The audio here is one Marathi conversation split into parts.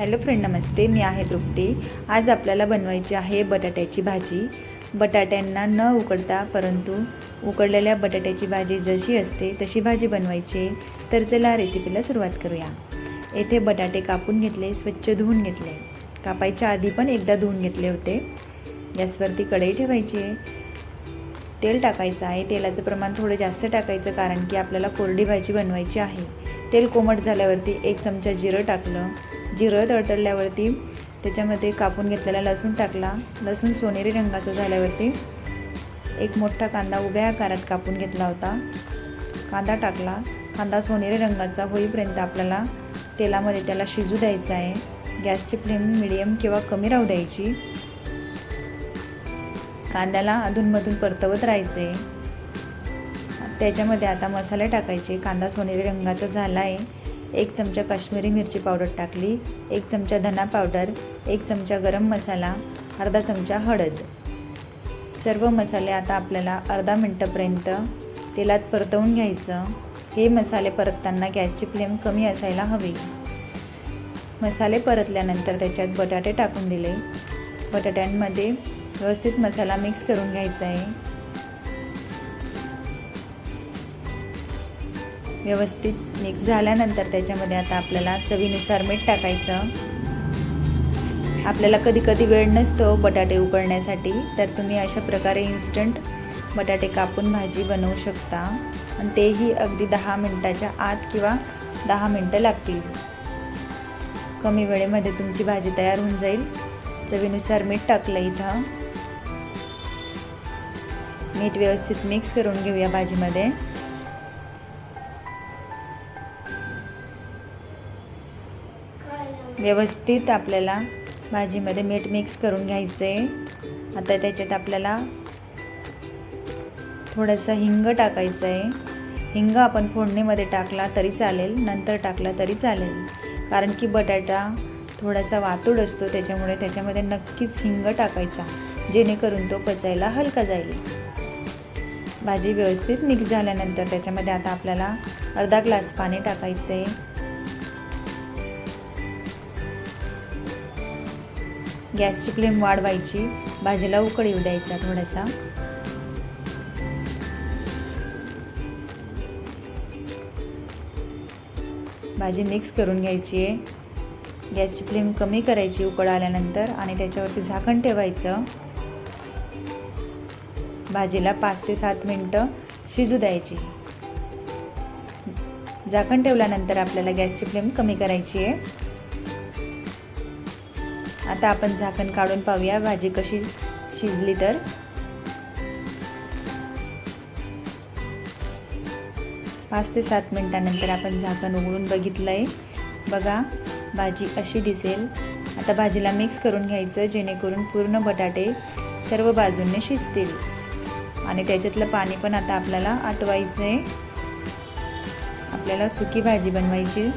हॅलो फ्रेंड नमस्ते. मी आहे तृप्ती. आज आपल्याला बनवायची आहे बटाट्याची भाजी. बटाट्यांना न उकडता परंतु उकडलेल्या बटाट्याची भाजी जशी असते तशी भाजी बनवायची. तर चला रेसिपीला सुरुवात करूया. येथे बटाटे कापून घेतले स्वच्छ धुवून घेतले. कापायच्या आधी पण एकदा धुवून घेतले होते. गॅसवरती कढई ठेवायची आहे. तेल टाकायचं आहे. तेलाचं प्रमाण थोडं जास्त टाकायचं कारण की आपल्याला कोरडी भाजी बनवायची आहे. तेल कोमट झाल्यावरती एक चमचा जिरं टाकलं. जिरं तडतडल्यावरती त्याच्यामध्ये कापून घेतलेला लसूण टाकला. लसूण सोनेरी रंगाचा झाल्यावरती एक मोठा कांदा उभ्या आकारात कापून घेतला होता. कांदा टाकला. कांदा सोनेरी रंगाचा होईपर्यंत आपल्याला तेलामध्ये त्याला शिजू द्यायचा आहे. गॅसची फ्लेम मिडियम किंवा कमी राहू द्यायची. कांद्याला अधूनमधून परतवत राहायचे. त्याच्यामध्ये आता मसाले टाकायचे. कांदा सोनेरी रंगाचा झाला आहे एक चमचा काश्मीरी मिरची पावडर टाकली एक चमचा धना पावडर एक चमचा गरम मसाला अर्धा चमचा हळद. सर्व मसाले आता आपल्याला अर्धा मिनटापर्यंत तेलात परतवून घ्यायचं. हे मसाले परतताना गॅसची फ्लेम कमी असायला हवी. मसाले परतल्यानंतर त्याच्यात बटाटे टाकून दिले. बटाट्यांमध्ये व्यवस्थित मसाला मिक्स करून घ्यायचा आहे. व्यवस्थित मिक्स झाल्यानंतर त्याच्यामध्ये आता आपल्याला चवीनुसार मीठ टाकायचं. आपल्याला कधी कधी वेळ नसतो बटाटे उकळण्यासाठी तर तुम्ही अशा प्रकारे इन्स्टंट बटाटे कापून भाजी बनवू शकता. आणि तेही अगदी दहा मिनटाच्या आत किंवा दहा मिनटं लागतील. कमी वेळेमध्ये तुमची भाजी तयार होऊन जाईल. चवीनुसार मीठ टाकलं इथं. मीठ व्यवस्थित मिक्स करून घेऊया भाजीमध्ये. व्यवस्थित आपल्याला भाजीमध्ये मीठ मिक्स करून घ्यायचं आहे आता त्याच्यात आपल्याला थोडंसं हिंग टाकायचं आहे हिंग आपण फोडणीमध्ये टाकला तरी चालेल नंतर टाकला तरी चालेल. कारण की बटाटा थोडासा वातूड असतो त्याच्यामुळे त्याच्यामध्ये नक्कीच हिंग टाकायचा जेणेकरून तो पचायला हलका जाईल. भाजी व्यवस्थित मिक्स झाल्यानंतर त्याच्यामध्ये आता आपल्याला अर्धा ग्लास पाणी टाकायचं आहे गॅसची फ्लेम वाढवायची. भाजीला उकळ येऊ द्यायचा थोडासा. भाजी मिक्स करून घ्यायची. आहे गॅसची फ्लेम कमी करायची उकळ आल्यानंतर आणि त्याच्यावरती झाकण ठेवायचं. भाजीला पाच ते सात मिनटं शिजू द्यायची. झाकण ठेवल्यानंतर आपल्याला गॅसची फ्लेम कमी करायची आहे. आता आपण झाकण काढून पाहूया. भाजी कशी शिजली तर. पाच ते सात मिनटानंतर आपण झाकण उघडून बघितलं आहे बघा भाजी अशी दिसेल. आता भाजीला मिक्स करून घ्यायचं जेणेकरून पूर्ण बटाटे सर्व बाजूंनी शिजतील. आणि त्याच्यातलं पाणी पण आता आपल्याला आटवायचं आहे आपल्याला सुकी भाजी बनवायची.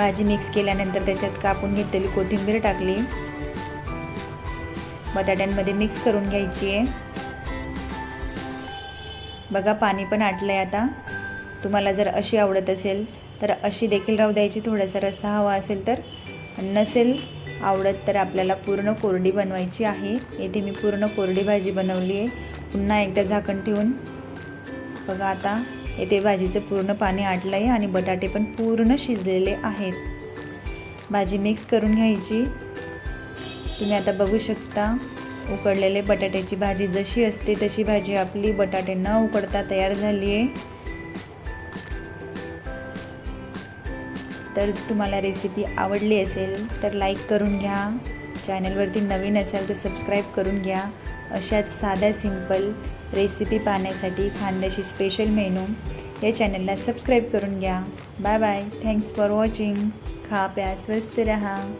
भाजी मिक्स केल्यानंतर त्याच्यात कापून घेतलेली कोथिंबीर टाकली. बटाट्यांमध्ये मिक्स करून घ्यायची आहे. बघा पाणी पण आटलं आहे आता. तुम्हाला जर अशी आवडत असेल तर अशी देखील राहू द्यायची. थोडासा रस्सा हवा असेल तर. नसेल आवडत तर आपल्याला पूर्ण कोरडी बनवायची आहे. येथे मी पूर्ण कोरडी भाजी बनवली आहे. पुन्हा एकदा झाकण ठेवून. बघा आता. येथे भाजीचं पूर्ण पाणी आटलं आहे आणि बटाटे पण पूर्ण शिजलेले आहेत. भाजी मिक्स करून घ्यायची. तुम्ही आता बघू शकता उकडलेले बटाट्याची भाजी जशी असते तशी भाजी आपली बटाटे न उकडता तयार झाली आहे तर तुम्हाला रेसिपी आवडली असेल तर लाईक करून घ्या. चॅनलवरती नवीन असेल तर सबस्क्राईब करून घ्या. अशाच साध्या सिंपल रेसिपी पाहण्यासाठी खानदेशी स्पेशल मेनू या चॅनलला सबस्क्राईब करून घ्या. Bye bye thanks for watching खा प्या स्वस्त रहा.